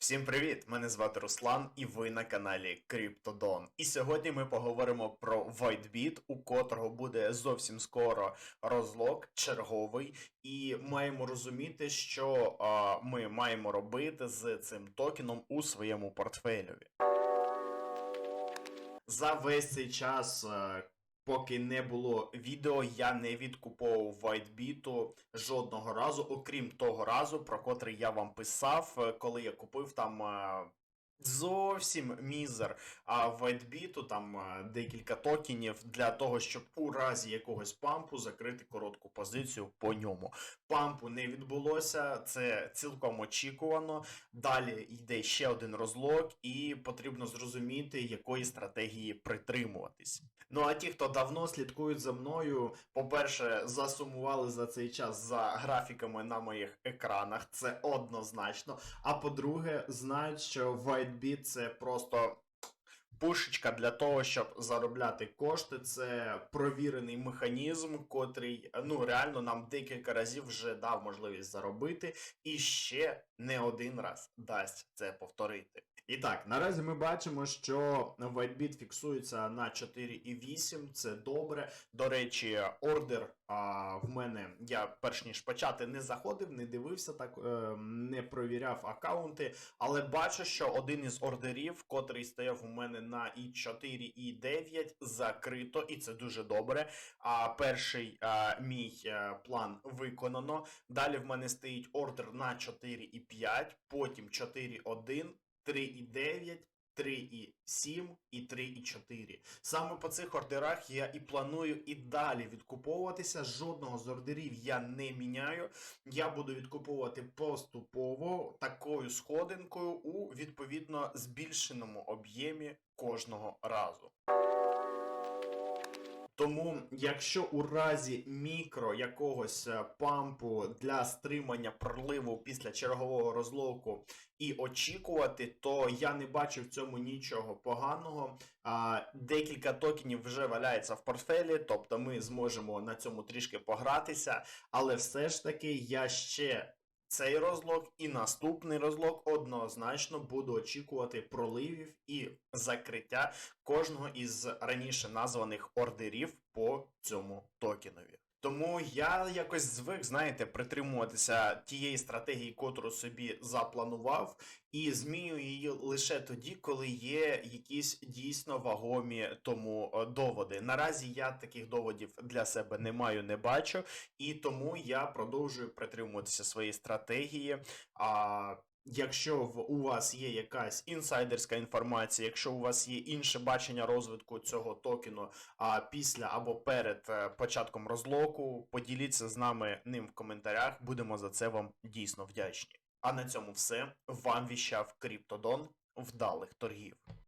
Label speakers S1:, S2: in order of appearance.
S1: Всім привіт! Мене звати Руслан, і ви на каналі Криптодон. І сьогодні ми поговоримо про WhiteBit, у котрого буде зовсім скоро розлог черговий, і маємо розуміти, що а, ми маємо робити з цим токеном у своєму портфелеві. За весь цей час, поки не було відео, я не відкуповував WhiteBit жодного разу, окрім того разу, про котрий я вам писав, е, коли я купив там. Зовсім мізер а WhiteBit, там е, декілька токенів для того, щоб у разі якогось пампу закрити коротку позицію по ньому. Пампу не відбулося, це цілком очікувано. Далі йде ще один розлог, і потрібно зрозуміти, якої стратегії притримуватись. Ну а ті, хто давно слідкують за мною, по-перше, засумували за цей час за графіками на моїх екранах, це однозначно. А по-друге, знають, що WhiteBit це просто. Пушечка для того, щоб заробляти кошти, це провірений механізм, котрий ну реально нам декілька разів вже дав можливість заробити, і ще не один раз дасть це повторити. І так, наразі ми бачимо, що WhiteBit фіксується на 4,8, це добре. До речі, ордер а, в мене я перш ніж почати не заходив, не дивився так, е, не провіряв аккаунти, але бачу, що один із ордерів, котрий стояв у мене на i4 і 9, закрито, і це дуже добре. А перший а, мій е, план виконано. Далі в мене стоїть ордер на 4,5, потім 4,1, 3,9. 3,7 і 3,4. Саме по цих ордерах я і планую і далі відкуповуватися. Жодного з ордерів я не міняю. Я буду відкуповувати поступово такою сходинкою у відповідно збільшеному об'ємі кожного разу. Тому, якщо у разі мікро якогось е, пампу для стримання проливу після чергового розлоку і очікувати, то я не бачу в цьому нічого поганого. Декілька токенів вже валяється в портфелі, тобто ми зможемо на цьому трішки погратися, але все ж таки я ще. Цей розлог і наступний розлог однозначно буду очікувати проливів і закриття кожного із раніше названих ордерів по цьому токенові. Тому я якось звик, знаєте, притримуватися тієї стратегії, котру собі запланував, і змінюю її лише тоді, коли є якісь дійсно вагомі тому е, доводи. Наразі я таких доводів для себе не маю, не бачу, і тому я продовжую притримуватися своєї стратегії. А Якщо у вас є якась інсайдерська інформація, якщо у вас є інше бачення розвитку цього токену, а після або перед е, початком розлоку, поділіться з нами ним в коментарях. Будемо за це вам дійсно вдячні. А на цьому все. Вам віщав Криптодон. Вдалих торгів.